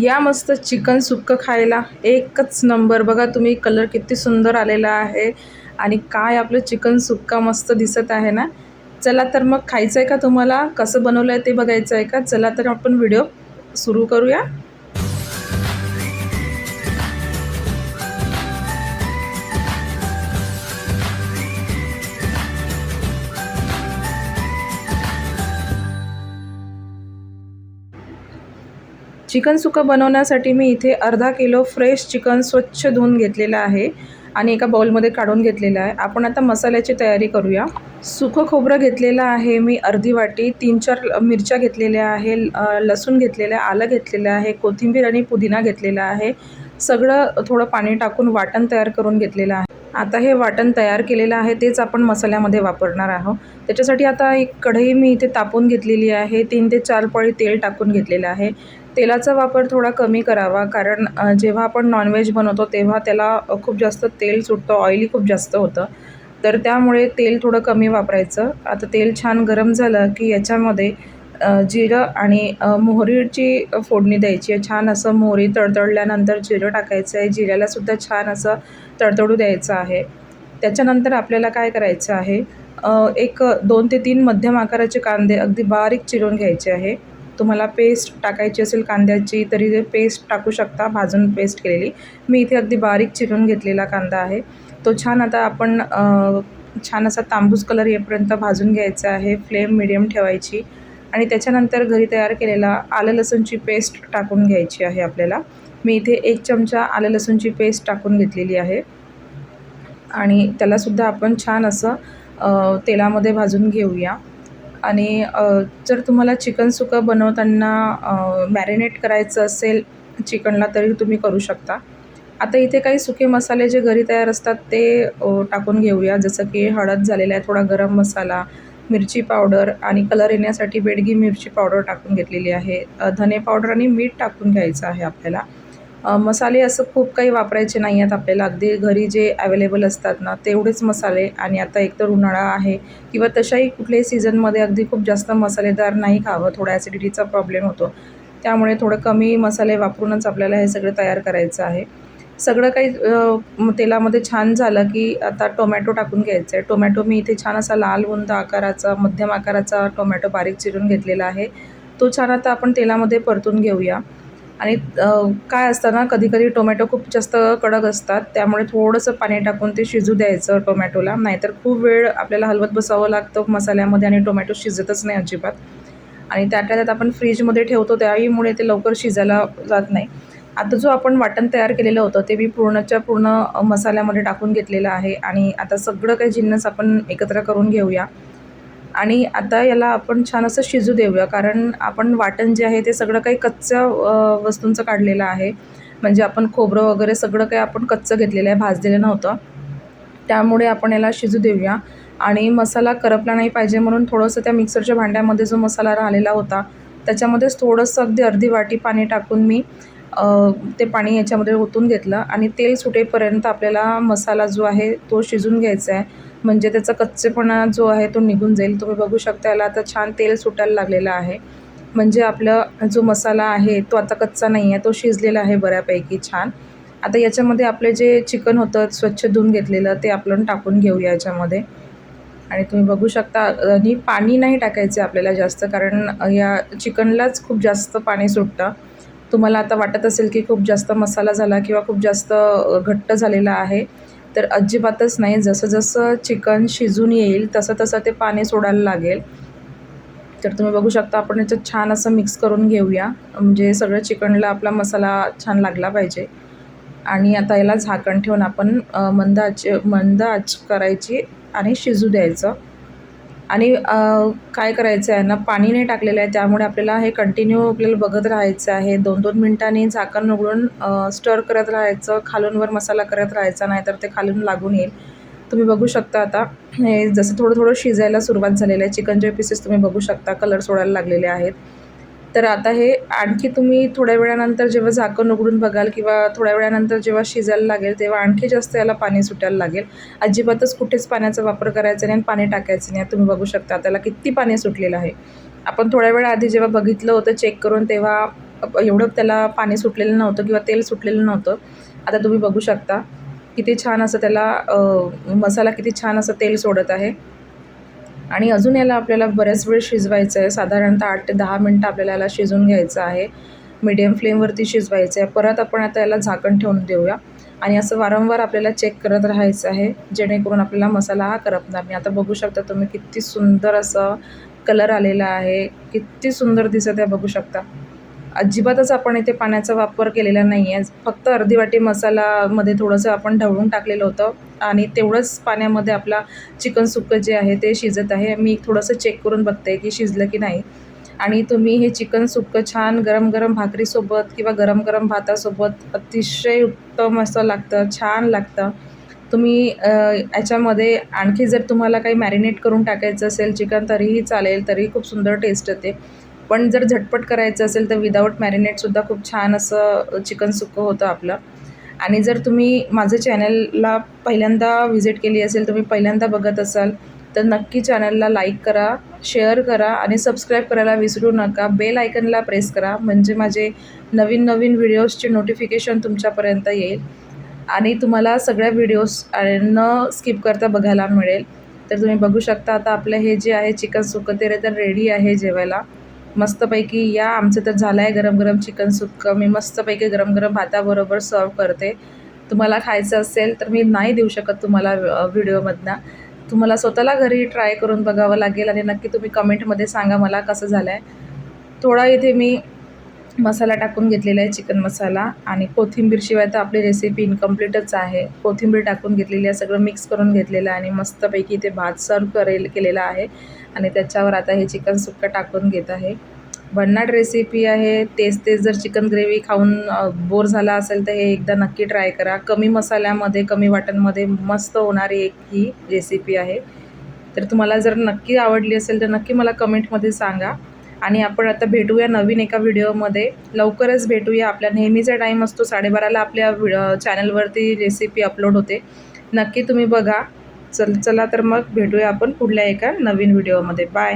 या मस्त चिकन सुक्कं खायला एकच नंबर. बघा तुम्ही कलर किती सुंदर आलेला आहे. आणि काय आपलं चिकन सुक्का मस्त दिसत आहे ना? चला तर मग खायचं आहे का तुम्हाला? कसं बनवलं आहे ते बघायचं आहे का? चला तर आपण व्हिडिओ सुरू करूया. चिकन सुकं बनवण्यासाठी मी इथे अर्धा किलो फ्रेश चिकन स्वच्छ धुवून घेतलेलं आहे आणि एका बाउलमध्ये काढून घेतलेलं आहे. आपण आता मसाल्याची तयारी करूया. सुकं खोबरं घेतलेलं आहे मी अर्धी वाटी तीन चार मिरच्या घेतलेल्या आहे लसूण घेतलेलं आहे आलं घेतलेलं आहे कोथिंबीर आणि पुदिना घेतलेला आहे. सगळं थोडं पाणी टाकून वाटण तयार करून घेतलेलं आहे. आता हे वाटण तयार केलेलं आहे तेच आपण मसाल्यामध्ये वापरणार आहोत. त्याच्यासाठी आता एक कढई मी इथे तापून घेतलेली आहे. तीन ते चार पळी तेल टाकून घेतलेलं आहे. तेलाचा वापर थोडा कमी करावा. कारण जेव्हा आपण नॉनव्हेज बनवतो तेव्हा त्याला खूप जास्त तेल सुटतं ऑईली खूप जास्त होतं. तर त्यामुळे तेल थोडं कमी वापरायचं. आता तेल छान गरम झालं की याच्यामध्ये जिरं आणि मोहरीची फोडणी द्यायची आहे. छान असं मोहरी तडतडल्यानंतर जिरं टाकायचं आहे. जिऱ्यालासुद्धा छान असं तडतडू द्यायचं आहे. त्याच्यानंतर आपल्याला काय करायचं आहे? एक दोन ते तीन मध्यम आकाराचे कांदे अगदी बारीक चिरून घ्यायचे आहे. तुम्हाला पेस्ट टाकायची असेल कांद्याची तरी ते पेस्ट टाकू शकता भाजून पेस्ट केलेली. मी इथे अगदी बारीक चिरून घेतलेला कांदा आहे. तो छान आता आपण छान असा तांबूस कलर येपर्यंत भाजून घ्यायचा आहे. फ्लेम मिडियम ठेवायची. आणि त्याच्यानंतर घरी तयार केलेला आलं लसूणची पेस्ट टाकून घ्यायची आहे आपल्याला. मी इथे एक चमचा आलं लसूणची पेस्ट टाकून घेतलेली आहे. आणि त्यालासुद्धा आपण छान असं तेलामध्ये भाजून घेऊया. आणि जर तुम्हाला चिकन सुकं बनवताना मॅरिनेट करायचं असेल चिकनला तरी तुम्ही करू शकता. आता इथे काही सुके मसाले जे घरी तयार असतात ते टाकून घेऊया. जसं की हळद झालेला आहे थोडा गरम मसाला मिरची पावडर आणि कलर येण्यासाठी बेडगी मिरची पावडर टाकून घेतलेली आहे. धने पावडर आणि मीठ टाकून घ्यायचं आहे आपल्याला. मसाले असं खूप काही वापरायचे नाही आहेत आपल्याला. अगदी घरी जे अवेलेबल असतात ना तेवढेच मसाले. आणि आता एकतर उन्हाळा आहे किंवा तशाही कुठल्याही सीझनमध्ये अगदी खूप जास्त मसालेदार नाही खावं. थोडा ॲसिडिटीचा प्रॉब्लेम होतो. त्यामुळे थोडं कमी मसाले वापरूनच आपल्याला हे सगळं तयार करायचं आहे. सगळं काही तेलामध्ये छान झालं की आता टोमॅटो टाकून घ्यायचं आहे टोमॅटो मी इथे छान असा लाल उंद आकाराचा मध्यम आकाराचा टोमॅटो बारीक चिरून घेतलेला आहे. तो छान आता आपण तेलामध्ये परतून घेऊया. आणि काय असतं ना कधी कधी टोमॅटो खूप जास्त कडक असतात त्यामुळे थोडंसं पाणी टाकून ते शिजू द्यायचं टोमॅटोला. नाहीतर खूप वेळ आपल्याला हलवत बसावं लागतं मसाल्यामध्ये आणि टोमॅटो शिजतच नाही अजिबात. आणि त्या त्यात आपण फ्रीजमध्ये ठेवतो त्याहीमुळे ते लवकर शिजायला जात नाही. आता जो आपण वाटण तयार केलेलं होतं ते मी पूर्णच्या पूर्ण मसाल्यामध्ये टाकून घेतलेलं आहे. आणि आता सगळं काही जिन्नस आपण एकत्र करून घेऊया. आणि आता याला आपण छान असं शिजू देऊया कारण आपण वाटण जे आहे ते सगळं काही कच्च्या वस्तूंचं काढलेलं आहे. म्हणजे आपण खोबरं वगैरे सगळं काही आपण कच्चं घेतलेलं आहे भाजलेलं नव्हतं. त्यामुळे आपण याला शिजू देऊया. आणि मसाला करपला नाही पाहिजे म्हणून थोडंसं त्या मिक्सरच्या भांड्यामध्ये जो मसाला राहिलेला होता त्याच्यामध्येच थोडंसं अगदी अर्धी वाटी पाणी टाकून मी ते पाणी याच्यामध्ये ओतून घेतलं आणि तेल सुटेपर्यंत आपल्याला मसाला जो आहे तो शिजून घ्यायचा आहे. म्हणजे त्याचा कच्चेपणा जो आहे तो निघून जाईल. तुम्ही बघू शकता याला आता छान तेल सुटायला लागलेलं आहे. म्हणजे आपलं जो मसाला आहे तो आता कच्चा नाही आहे. तो शिजलेला आहे बऱ्यापैकी छान. आता याच्यामध्ये आपले जे चिकन होतं स्वच्छ धुवून घेतलेलं ते आपण टाकून घेऊया याच्यामध्ये. आणि तुम्ही बघू शकता आणि पाणी नाही टाकायचे आपल्याला जास्त कारण या चिकनलाच खूप जास्त पाणी सुटतं. तुम्हाला आता वाटत असेल की खूप जास्त मसाला झाला किंवा खूप जास्त घट्ट झालेला आहे तर अजिबातच नाही. जसं जसं चिकन शिजून येईल तसं तसं ते पाणी सोडायला लागेल. तर तुम्ही बघू शकता आपण याच्यात छान असं मिक्स करून घेऊया. म्हणजे सगळं चिकनला आपला मसाला छान लागला पाहिजे. आणि आता याला झाकण ठेवून आपण मंद आच मंद आच करायची आणि शिजू द्यायचं. आणि काय करायचं आहे ना पाणी नाही टाकलेलं आहे त्यामुळे आपल्याला हे कंटिन्यू आपल्याला बघत राहायचं आहे. दोन दोन मिनटांनी झाकण उघडून स्टर करत राहायचं खालूनवर मसाला करत राहायचा नाही तर ते खालून लागून येईल. तुम्ही बघू शकता आता हे जसं थोडं थोडं शिजायला सुरुवात झालेलं आहे. चिकनचे पीसेस तुम्ही बघू शकता कलर सोडायला लागलेले आहेत. तर आता हे आणखी तुम्ही थोड्या वेळानंतर जेव्हा झाकण उघडून बघाल किंवा थोड्या वेळानंतर जेव्हा शिजायला लागेल तेव्हा आणखी जास्त याला पाणी सुटायला लागेल. अजिबातच कुठेच पाण्याचा वापर करायचा नाही आणि पाणी टाकायचं नाही. तुम्ही बघू शकता त्याला किती पाणी सुटलेलं आहे. आपण थोड्या वेळाआधी जेव्हा बघितलं होतं चेक करून तेव्हा एवढं त्याला पाणी सुटलेलं नव्हतं किंवा तेल सुटलेलं नव्हतं. आता तुम्ही बघू शकता किती छान असं त्याला मसाला किती छान असं तेल सोडत आहे. आणि अजून याला आपल्याला बऱ्याच वेळ शिजवायचं आहे. साधारणतः आठ ते दहा मिनटं आपल्याला याला शिजून घ्यायचं आहे. मीडियम फ्लेमवरती शिजवायचं आहे. परत आपण आता याला झाकण ठेवून देऊया. आणि असं वारंवार आपल्याला चेक करत राहायचं आहे जेणेकरून आपल्याला मसाला हा करपणार नाही. आता बघू शकता तुम्ही किती सुंदर असं कलर आलेला आहे. किती सुंदर दिसत आहे बघू शकता. अजिबातच आपण इथे पाण्याचा वापर केलेला नाही आहे फक्त अर्धी वाटी मसालामध्ये थोडंसं आपण ढवळून टाकलेलं होतं. आणि तेवढंच पाण्यामध्ये आपला चिकन सुक्कं जे आहे ते शिजत आहे. मी थोडंसं चेक करून बघते की शिजलं की नाही. आणि तुम्ही हे चिकन सुक्कं छान गरम गरम भाकरीसोबत किंवा गरम गरम भातासोबत अतिशय उत्तम असं लागतं छान लागतं. तुम्ही याच्यामध्ये आणखी जर तुम्हाला काही मॅरिनेट करून टाकायचं असेल चिकन तरीही चालेल तरी खूप सुंदर टेस्ट येते. पण जर झटपट करायचं असेल तर विदाऊट मॅरिनेटसुद्धा खूप छान असं चिकन सुक्कं होतं आपलं. आणि जर तुम्ही माझं चॅनलला पहिल्यांदा व्हिजिट केली असेल तुम्ही पहिल्यांदा बघत असाल तर नक्की चॅनलला लाईक करा शेअर करा आणि सबस्क्राईब करायला विसरू नका. बेल आयकनला प्रेस करा म्हणजे माझे नवीन नवीन व्हिडिओजचे नोटिफिकेशन तुमच्यापर्यंत येईल. आणि तुम्हाला सगळ्या व्हिडिओज न स्किप करता बघायला मिळेल. तर तुम्ही बघू शकता आता आपलं हे जे आहे चिकन सुकं ते तर रेडी आहे जेवायला. मस्तपैकी या आमचं तर झालं आहे गरम गरम चिकन सुक्कं. मी मस्तपैकी गरम गरम भाताबरोबर सर्व करते. तुम्हाला खायचं असेल तर मी नाही देऊ शकत तुम्हाला व्हिडिओमधनं. तुम्हाला स्वतःला घरी ट्राय करून बघावं लागेल आणि नक्की तुम्ही कमेंटमध्ये सांगा मला कसं झालं आहे थोडा इथे मी मसाला टाकून घेतलेला आहे चिकन मसाला आणि कोथिंबीरशिवाय तर आपली रेसिपी इनकम्प्लीटच आहे. कोथिंबीर टाकून घेतलेली आहे सगळं मिक्स करून घेतलेलं आहे आणि मस्तपैकी ते भात सर्व करेल केलेला आहे. आणि त्याच्यावर आता हे चिकन सुक्का टाकून घेत आहे. भन्नाट रेसिपी आहे. तेच तेच जर चिकन ग्रेव्ही खाऊन बोर झाला असेल तर हे एकदा नक्की ट्राय करा. कमी मसाल्यामध्ये कमी वाटणमध्ये मस्त होणारी एक ही रेसिपी आहे. तर तुम्हाला जर नक्की आवडली असेल तर नक्की मला कमेंटमध्ये सांगा. आणि आपण आता भेटूया नवीन एका व्हिडिओमध्ये. लवकरच भेटूया. आपल्या नेहमीचा टाईम असतो साडेबाराला आपल्या व्हिडिओ चॅनलवरती रेसिपी अपलोड होते. नक्की तुम्ही बघा. चल चला तर मग भेटूया आपण पुढल्या एका नवीन व्हिडिओमध्ये. बाय.